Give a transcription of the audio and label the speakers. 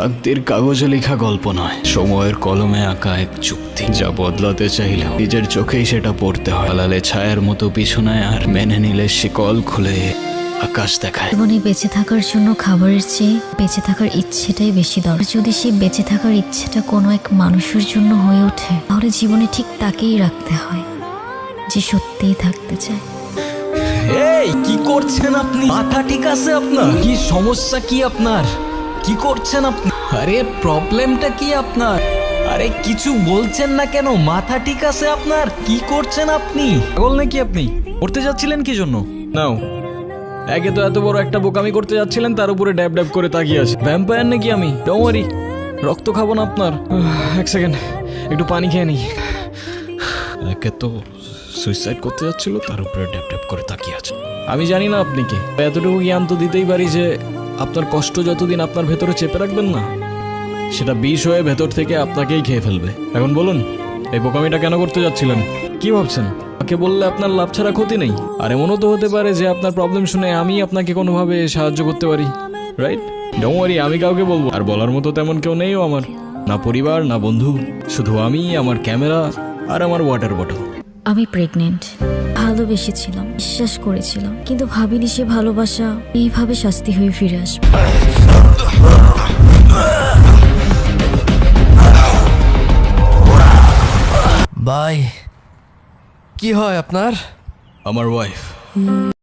Speaker 1: তাকদির কাগজে লেখা গল্প নয়। সময়ের কলমে আঁকা এক চুক্তি। যা বদলাতে চাইলেও নিজের চোখেই সেটা পড়তে হয়। লালে ছায়ার মতো পিছনে আর মেনে নিলে শিকল খুলে আকাশ দেখায়।
Speaker 2: জীবনে বেঁচে থাকার জন্য খাবারের চেয়ে বেঁচে থাকার ইচ্ছেটাই বেশি দরকার। যদি সেই বেঁচে থাকার ইচ্ছেটা কোনো এক মানুষের জন্য হয়ে ওঠে তাহলে জীবনে ঠিক তাকেই রাখতে হয় যে সত্যিই থাকতে চায়।
Speaker 3: এই কি করছেন আপনি? মাথা ঠিক আছে আপনার? কি সমস্যা কি আপনার? কি করছেন আপনি? আরে প্রবলেমটা কি আপনার? আরে, কিছু বলছেন না কেন? মাথা ঠিক আছে আপনার? কি করছেন আপনি? পাগল নাকি আপনি? করতে যাচ্ছিলেন কি জন্য? নাও। একে তো এত বড় একটা বোকামি করতে যাচ্ছিলেন, তার উপরে ড্যাব ড্যাব করে তাকিয়ে আছে। ভ্যাম্পায়ার নাকি আমি? ডোমারি রক্ত খাব না আপনার। এক সেকেন্ড একটু পানি খেয়ে নিই। একে তো সুইসাইড করতে যাচ্ছিল, তার উপরে ড্যাপ ড্যাপ করে তাকিয়ে আছে। আমি জানি না আপনি কে। এতটুকু জ্ঞান তো দিতেই পারি যে আপনার কষ্ট যতদিন আপনার ভেতরে চেপে রাখবেন না, সেটা বিষ হয়ে ভেতর থেকে আপনাকেই খেয়ে ফেলবে। এখন বলুন, এই বোকামিটা কেন করতে যাচ্ছিলেন? কি ভাবছেন? আমাকে বললে আপনার লাভ ছাড়া ক্ষতি নেই। আর এমনও তো হতে পারে যে আপনার প্রবলেম শুনে আমি আপনাকে কোনোভাবে সাহায্য করতে পারি। রাইট ডোমারি আমি কাউকে বলব। আর বলার মতো তেমন কেউ নেইও আমার। না পরিবার, না বন্ধু। শুধু আমি আমার ক্যামেরা আর আমার ওয়াটার বটল
Speaker 2: আমি প্রেগনেন্ট ভালোবেসেছিলাম বিশ্বাস করেছিলাম কিন্তু ভাবিনি সে ভালোবাসা এইভাবে শাস্তি হয়ে ফিরে আসবে।
Speaker 4: বাই কি হয় আপনার?
Speaker 1: আমার ওয়াইফ